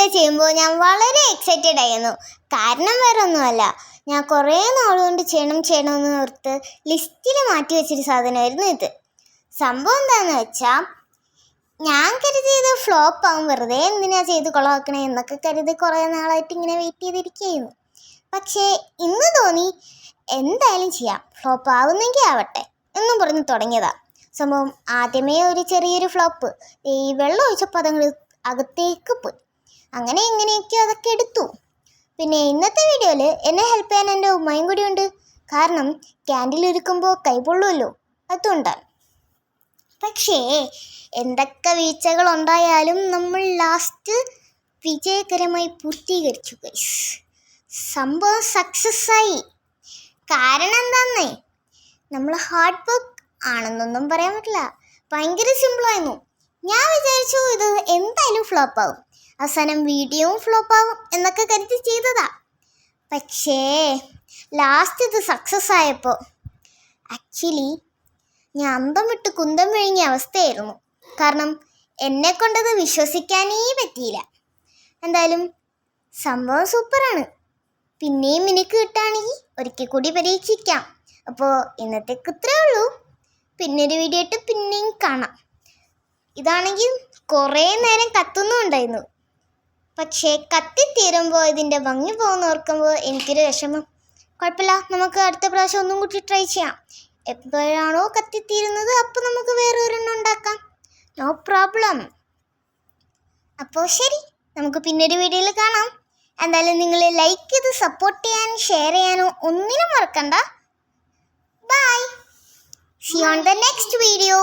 Video ചെയ്യുമ്പോൾ ഞാൻ വളരെ എക്സൈറ്റഡ് ആയിരുന്നു. കാരണം വേറെ ഒന്നുമല്ല ഞാൻ കുറേ നാളുകൊണ്ട് ചെയ്യണം ചെയ്യണമെന്ന് ഓർത്ത് ലിസ്റ്റിൽ മാറ്റി വെച്ചൊരു സാധനമായിരുന്നു ഇത്. സംഭവം എന്താണെന്ന് വെച്ചാൽ ഞാൻ കരുതിയത് ഫ്ലോപ്പ് ആവും വെറുതെ എന്തിനാ ചെയ്ത് കൊളവാക്കണേ എന്നൊക്കെ കരുതി കുറേ നാളായിട്ട് ഇങ്ങനെ വെയിറ്റ് ചെയ്തിരിക്കുകയായിരുന്നു. പക്ഷേ ഇന്ന് തോന്നി എന്തായാലും ചെയ്യാം ഫ്ലോപ്പ് ആവുന്നെങ്കിൽ ആവട്ടെ എന്നും പറഞ്ഞ് തുടങ്ങിയതാ. സംഭവം ആദ്യമേ ഒരു ചെറിയൊരു ഫ്ലോപ്പ് ഈ വെള്ളം ഒഴിച്ചപ്പോൾ അതങ്ങൾ അകത്തേക്ക് പോയി. അങ്ങനെ ഇങ്ങനെയൊക്കെ അതൊക്കെ എടുത്തു. പിന്നെ ഇന്നത്തെ വീഡിയോയിൽ എന്നെ ഹെൽപ്പ് ചെയ്യാൻ എന്റെ ഉമ്മയും കൂടി ഉണ്ട് കാരണം ക്യാൻഡിൽ ഒരുക്കുമ്പോൾ കൈപൊള്ളുമല്ലോ അതുകൊണ്ടാണ്. പക്ഷേ എന്തൊക്കെ വീഴ്ചകൾ ഉണ്ടായാലും നമ്മൾ ലാസ്റ്റ് വിജയകരമായി പൂർത്തീകരിച്ചു ഗൈസ് സംഭവം സക്സസ് ആയി. കാരണം എന്താന്നേ? നമ്മൾ ഹാർഡ് വർക്ക് ആണെന്നൊന്നും പറയാൻ പറ്റില്ല. ഭയങ്കര സിമ്പിളായിരുന്നു ഞാൻ വിചാരിച്ചു ഇത് എന്തായാലും ഫ്ലോപ്പ് അവസാനം ഫ്ലോപ്പ് ആവും എന്നൊക്കെ കരുതി ചെയ്തതാ. പക്ഷേ ലാസ്റ്റ് ഇത് സക്സസ് ആയപ്പോൾ ആക്ച്വലി ഞാൻ അന്തം വിട്ട് കുന്തം വിഴുങ്ങിയ അവസ്ഥയായിരുന്നു. കാരണം എന്നെ കൊണ്ടത് വിശ്വസിക്കാനേ പറ്റിയില്ല. എന്തായാലും സംഭവം സൂപ്പറാണ്. പിന്നെയും എനിക്ക് കിട്ടുകയാണെങ്കിൽ ഒരിക്കൽ കൂടി പരീക്ഷിക്കാം. അപ്പോൾ ഇന്നത്തേക്ക് ഇത്രേ ഉള്ളൂ. പിന്നൊരു വീഡിയോ ഇട്ട് പിന്നെയും കാണാം. ഇതാണെങ്കിൽ കുറേ നേരം കത്തുന്നുണ്ടായിരുന്നു. പക്ഷേ കത്തിത്തീരുമ്പോൾ ഇതിന്റെ ഭംഗി പോകുന്ന ഓർക്കുമ്പോൾ എനിക്കൊരു വിഷമം. കുഴപ്പമില്ല നമുക്ക് അടുത്ത പ്രാവശ്യം ഒന്നും കൂടി ട്രൈ ചെയ്യാം. എപ്പോഴാണോ കത്തിത്തീരുന്നത് അപ്പോൾ നമുക്ക് വേറെ ഒരെണ്ണം ഉണ്ടാക്കാം. നോ പ്രോബ്ലം അപ്പോൾ ശരി നമുക്ക് പിന്നൊരു വീഡിയോയിൽ കാണാം. എന്തായാലും നിങ്ങൾ ലൈക്ക് ചെയ്ത് സപ്പോർട്ട് ചെയ്യാനും ഷെയർ ചെയ്യാനോ ഒന്നിനും മറക്കണ്ട. Bye see on the next video